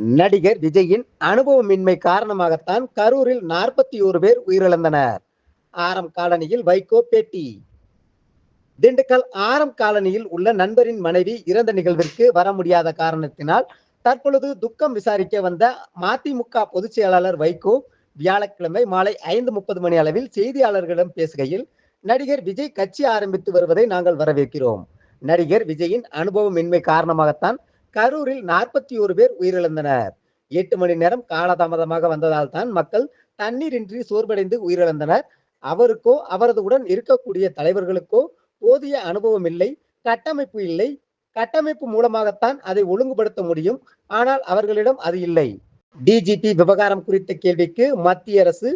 நடிகர் விஜயின் அனுபவமின்மை காரணமாகத்தான் கரூரில் நாற்பத்தி ஒரு பேர் உயிரிழந்தனர். ஆரம் காலனியில் வைகோ பேட்டி. திண்டுக்கல் ஆரம் காலனியில் உள்ள நண்பரின் மனைவி இறந்த நிகழ்விற்கு வர முடியாத காரணத்தினால் தற்பொழுது துக்கம் விசாரிக்க வந்த மதிமுக பொதுச் செயலாளர் வைகோ வியாழக்கிழமை மாலை ஐந்து முப்பது மணி அளவில் செய்தியாளர்களிடம் பேசுகையில் நடிகர் விஜய் கட்சி ஆரம்பித்து வருவதை நாங்கள் வரவேற்கிறோம். நடிகர் விஜயின் அனுபவமின்மை காரணமாகத்தான் கரூரில் நாற்பத்தி ஒரு பேர் உயிரிழந்தனர். எட்டு மணி நேரம் காலதாமதமாக வந்ததால் தான் மக்கள் தண்ணீரின்றி சோர்வடைந்து உயிரிழந்தனர். அவருக்கோ அவரது உடன் இருக்கக்கூடிய தலைவர்களுக்கோ போதிய அனுபவம் இல்லை கட்டமைப்பு இல்லை. கட்டமைப்பு மூலமாகத்தான் அதை ஒழுங்குபடுத்த முடியும். ஆனால் அவர்களிடம் அது இல்லை. டிஜிபி விவகாரம் குறித்த கேள்விக்கு மத்திய அரசு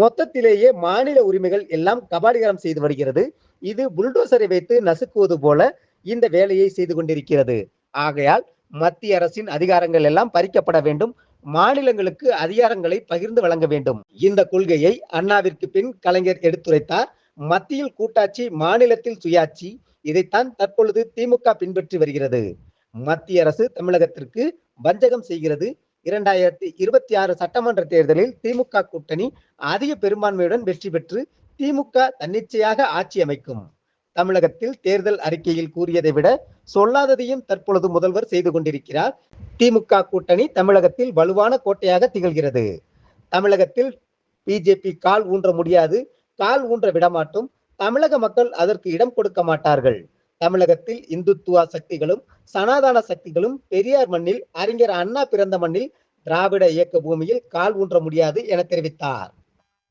மொத்தத்திலேயே மாநில உரிமைகள் எல்லாம் கபாலிகரம் செய்து வருகிறது. இது புல்டோசரை வைத்து நசுக்குவது போல இந்த வேலையை செய்து கொண்டிருக்கிறது. ஆகையால் மத்திய அரசின் அதிகாரங்கள் எல்லாம் பறிக்கப்பட வேண்டும். மாநிலங்களுக்கு அதிகாரங்களை பகிர்ந்து வழங்க வேண்டும். இந்த கொள்கையை அண்ணாவிற்கு பின் கலைஞர் எடுத்துரைத்தார். மத்தியில் கூட்டாட்சி மாநிலத்தில் சுயாட்சி இதைத்தான் தற்பொழுது திமுக பின்பற்றி வருகிறது. மத்திய அரசு தமிழகத்திற்கு வஞ்சகம் செய்கிறது. இரண்டாயிரத்தி இருபத்தி ஆறு சட்டமன்ற தேர்தலில் திமுக கூட்டணி அதிக பெரும்பான்மையுடன் வெற்றி பெற்று திமுக தன்னிச்சையாக ஆட்சி அமைக்கும். தமிழகத்தில் தேர்தல் அறிக்கையில் கூறியதை விட சொல்லாததையும் தற்பொழுது முதல்வர் செய்து கொண்டிருக்கிறார். திமுக கூட்டணி தமிழகத்தில் வலுவான கோட்டையாக திகழ்கிறது. தமிழகத்தில் பிஜேபி கால் ஊன்ற முடியாது கால் ஊன்ற விடமாட்டும். தமிழக மக்கள் அதற்கு இடம் கொடுக்க மாட்டார்கள். தமிழகத்தில் இந்துத்துவ சக்திகளும் சனாதன சக்திகளும் பெரியார் மண்ணில் அறிஞர் அண்ணா பிறந்த மண்ணில் திராவிட இயக்க பூமியில் கால் ஊன்ற முடியாது என தெரிவித்தார்.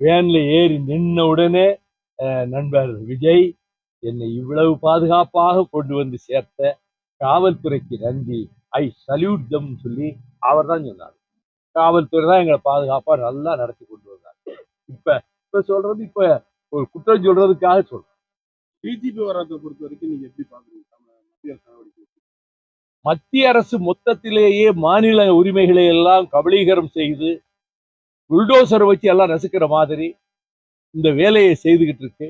வேன்ல ஏறி நின்ன உடனே அஹ், நண்பர் விஜய் என்னை இவ்வளவு பாதுகாப்பாக கொண்டு வந்து சேர்த்த காவல்துறைக்கு நன்றி. ஐ சல்யூட் தம் சொல்லி அவர் தான் சொன்னார். காவல்துறை தான் எங்களை பாதுகாப்பா நல்லா நடத்தி கொண்டு வந்தார். இப்ப இப்ப சொல்றது இப்ப ஒரு குற்றம் சொல்றதுக்காக சொல்றேன். பிஜிபி வராத பொறுத்த வரைக்கும் நீங்க எப்படி பாக்குறீங்க அரசு மத்திய அரசு மொத்தத்திலேயே மாநில உரிமைகளை எல்லாம் கபலீகரம் செய்து புல்டோசர் வச்சு எல்லாம் நசுக்கிற மாதிரி இந்த வேலையை செய்துகிட்டு இருக்கு.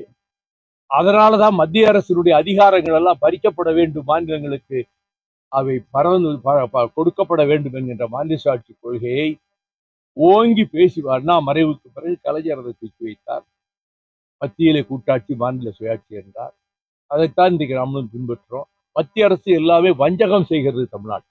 அதனால தான் மத்திய அரசினுடைய அதிகாரங்கள் எல்லாம் பறிக்கப்பட வேண்டும் மாநிலங்களுக்கு அவை பறந்து ப- ப- கொடுக்கப்பட வேண்டும் என்கின்ற மாநில சாட்சி கொள்கையை ஓங்கி பேசி அண்ணா மறைவுக்கு பிறகு கலைஞர் அதை தூக்கி வைத்தார். மத்தியிலே கூட்டாட்சி மாநில சுயாட்சி என்றார். அதைத்தான் இன்றைக்கு நம்மளும் பின்பற்றுறோம். மத்திய அரசு எல்லாமே வஞ்சகம் செய்கிறது தமிழ்நாடு